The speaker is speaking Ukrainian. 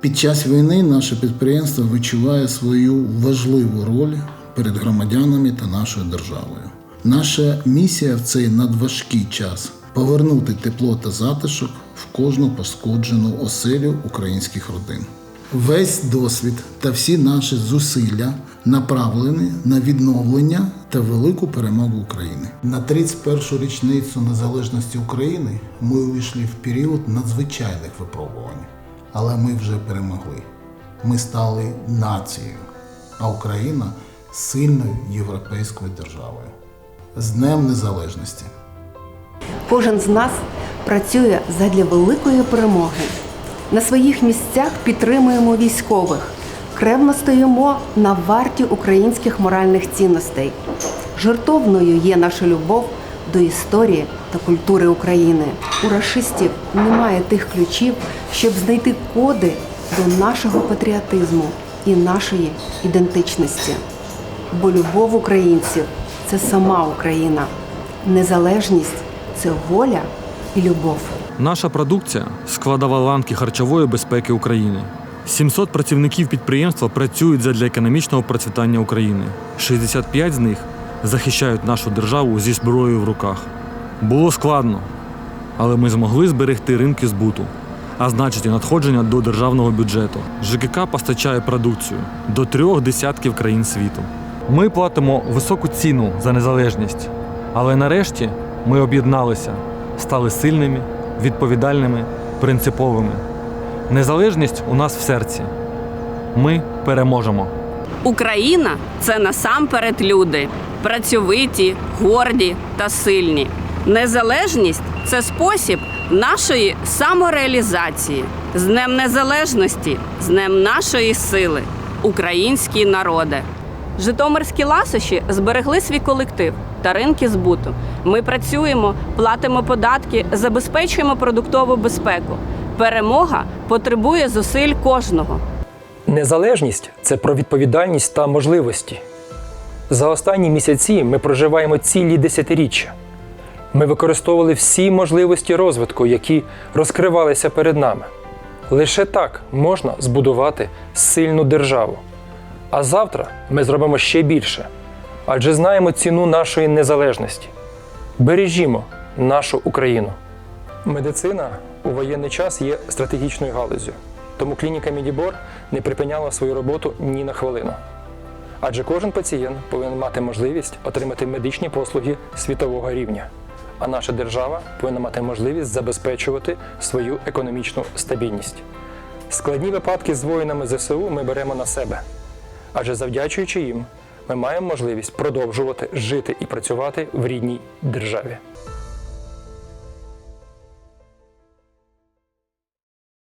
Під час війни наше підприємство відчуває свою важливу роль перед громадянами та нашою державою. Наша місія в цей надважкий час повернути тепло та затишок в кожну пошкоджену оселю українських родин. Весь досвід та всі наші зусилля направлені на відновлення та велику перемогу України. На 31-ю річницю незалежності України ми увійшли в період надзвичайних випробувань, але ми вже перемогли. Ми стали нацією, а Україна сильною європейською державою. З Днем Незалежності! Кожен з нас працює задля великої перемоги. На своїх місцях підтримуємо військових, кревно стоїмо на варті українських моральних цінностей. Жертовною є наша любов до історії та культури України. У рашистів немає тих ключів, щоб знайти коди до нашого патріотизму і нашої ідентичності. Бо любов українців це сама Україна, незалежність це воля і любов. Наша продукція складова ланки харчової безпеки України. 700 працівників підприємства працюють задля економічного процвітання України. 65 з них захищають нашу державу зі зброєю в руках. Було складно, але ми змогли зберегти ринки збуту, а значить і надходження до державного бюджету. ЖКК постачає продукцію до трьох десятків країн світу. Ми платимо високу ціну за незалежність, але нарешті ми об'єдналися, стали сильними, відповідальними, принциповими. Незалежність у нас в серці. Ми переможемо. Україна це насамперед люди, працьовиті, горді та сильні. Незалежність це спосіб нашої самореалізації. З Днем Незалежності, з Днем нашої сили, українські народи. Житомирські ласощі зберегли свій колектив та ринки збуту. Ми працюємо, платимо податки, забезпечуємо продуктову безпеку. Перемога потребує зусиль кожного. Незалежність це про відповідальність та можливості. За останні місяці ми проживаємо цілі десятиріччя. Ми використовували всі можливості розвитку, які розкривалися перед нами. Лише так можна збудувати сильну державу. А завтра ми зробимо ще більше, адже знаємо ціну нашої незалежності. Бережімо нашу Україну. Медицина у воєнний час є стратегічною галузю, тому клініка Мідібор не припиняла свою роботу ні на хвилину. Адже кожен пацієнт повинен мати можливість отримати медичні послуги світового рівня, а наша держава повинна мати можливість забезпечувати свою економічну стабільність. Складні випадки з воїнами ЗСУ ми беремо на себе, адже завдячуючи їм, ми маємо можливість продовжувати жити і працювати в рідній державі.